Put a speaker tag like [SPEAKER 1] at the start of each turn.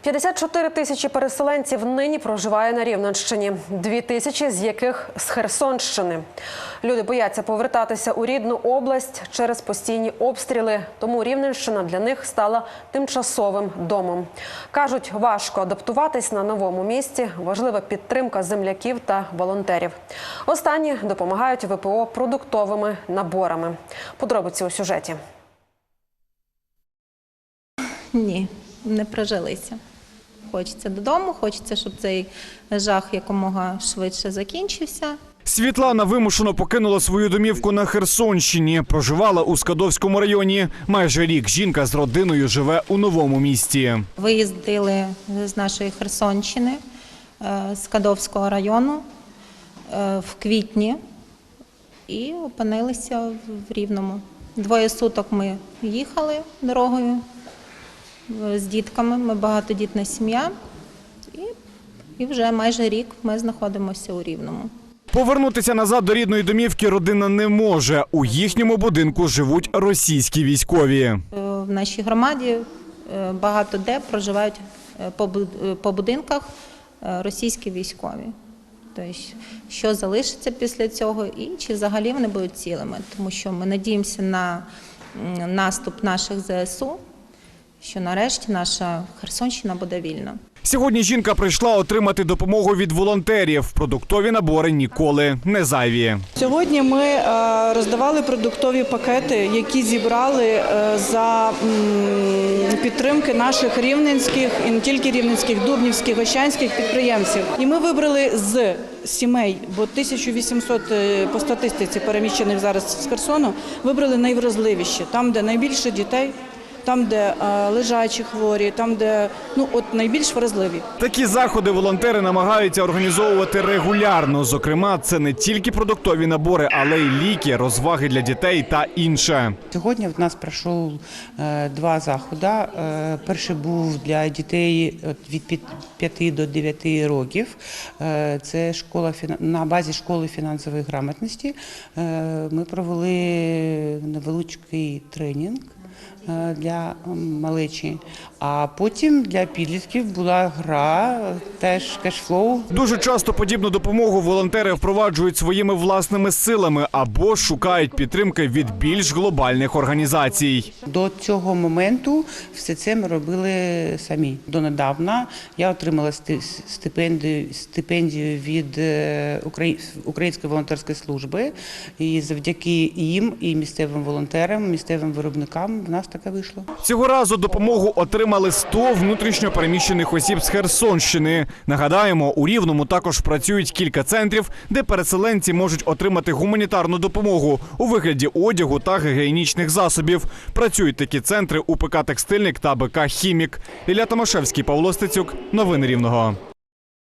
[SPEAKER 1] 54 тисячі переселенців нині проживає на Рівненщині, дві тисячі з яких з Херсонщини. Люди бояться повертатися у рідну область через постійні обстріли, тому Рівненщина для них стала тимчасовим домом. Кажуть, важко адаптуватись на новому місці. Важлива підтримка земляків та волонтерів. Останні допомагають ВПО продуктовими наборами. Подробиці у сюжеті.
[SPEAKER 2] Ні, не прижилися. Хочеться додому, хочеться, щоб цей жах якомога швидше закінчився.
[SPEAKER 3] Світлана вимушено покинула свою домівку на Херсонщині. Проживала у Скадовському районі. Майже рік жінка з родиною живе у новому місті.
[SPEAKER 2] Виїздили з нашої Херсонщини, е, з Кадовського району е, в квітні і опинилися в Рівному. Двоє суток ми їхали дорогою з дітками. Ми багатодітна сім'я. І, і вже майже рік ми знаходимося у Рівному.
[SPEAKER 3] Повернутися назад до рідної домівки родина не може. У їхньому будинку живуть російські військові.
[SPEAKER 2] Е, В нашій громаді е, багато де проживають е, по бу- е, по будинках е, російські військові. Тобто, що залишиться після цього, і чи взагалі вони будуть цілими, тому що ми надіємося на наступ наших ЗСУ, що нарешті наша Херсонщина буде вільна.
[SPEAKER 3] Сьогодні жінка прийшла отримати допомогу від волонтерів. Продуктові набори ніколи не зайві.
[SPEAKER 4] Сьогодні ми е, роздавали продуктові пакети, які зібрали е, за підтримки наших рівненських і не тільки рівненських, дубнівських, ощанських підприємців. І ми вибрали з сімей, бо 1800 е, по статистиці переміщених зараз з Херсону, вибрали найвразливіші, там, де найбільше дітей, там, де е, лежачі хворі, там, де ну от найбільш вразливі.
[SPEAKER 3] Такі заходи волонтери намагаються організовувати регулярно. Зокрема, це не тільки продуктові набори, але й ліки, розваги для дітей та інше.
[SPEAKER 5] Сьогодні в нас пройшов е, два заходи. Е, Перший був для дітей від пі- 5 до 9 років. Це школа фіна- на базі школи фінансової грамотності. Ми провели невеличкий тренінг. Е, Для малечі, а потім для підлітків була гра, теж кешфлоу.
[SPEAKER 3] Дуже часто подібну допомогу волонтери впроваджують своїми власними силами або шукають підтримки від більш глобальних організацій.
[SPEAKER 5] До цього моменту все це ми робили самі. Донедавна я отримала сти- стипендію, стипендію від е, Української волонтерської служби. І завдяки їм і місцевим волонтерам, місцевим виробникам в нас таке вийшло.
[SPEAKER 3] Цього разу допомогу отримали 100 внутрішньо переміщених осіб з Херсонщини. Нагадаємо, у Рівному також працюють кілька центрів, де переселенці можуть отримати гуманітарну допомогу у вигляді одягу та гігієнічних засобів. Працюють такі центри УПК «Текстильник» та БК «Хімік». Ілля Томашевський, Павло Стецюк. Новини Рівного.